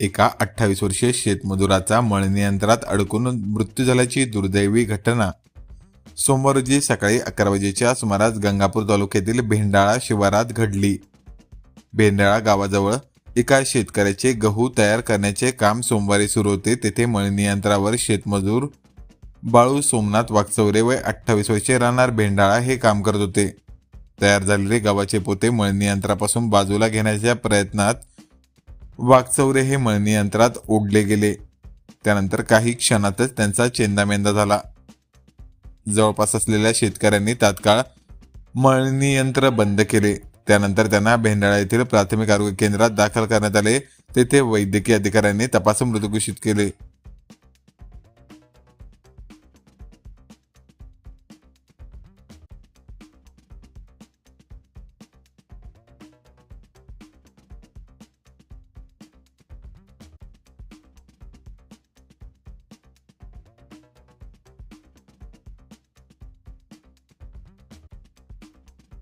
एका अठ्ठावीस वर्षीय शेतमजुराचा मळणी यंत्रात अडकून मृत्यू झाल्याची दुर्दैवी घटना. सोमवार रोजी सकाळी अकरा वाजेच्या सुमारास गंगापूर तालुक्यातील भेंडाळा शिवारात घडली. भेंडाळा गावाजवळ एका शेतकऱ्याचे गहू तयार करण्याचे काम सोमवारी सुरू होते. तेथे मळणी यंत्रावर शेतमजूर बाळू सोमनाथ वाकचौरे वय अठ्ठावीस वर्षे राहणार भेंडाळा हे काम करत होते. तयार झालेले गव्हाचे पोते मळणी यंत्रापासून बाजूला घेण्याच्या प्रयत्नात वाघचौरे हे मळणी यंत्रात ओढले गेले. त्यानंतर काही क्षणातच त्यांचा चेंदामेंदा झाला. जवळपास असलेल्या शेतकऱ्यांनी तात्काळ मळणी यंत्र बंद केले. त्यानंतर त्यांना भेंडाळा येथील प्राथमिक आरोग्य केंद्रात दाखल करण्यात आले. तेथे वैद्यकीय अधिकाऱ्यांनी तपासून मृत घोषित केले.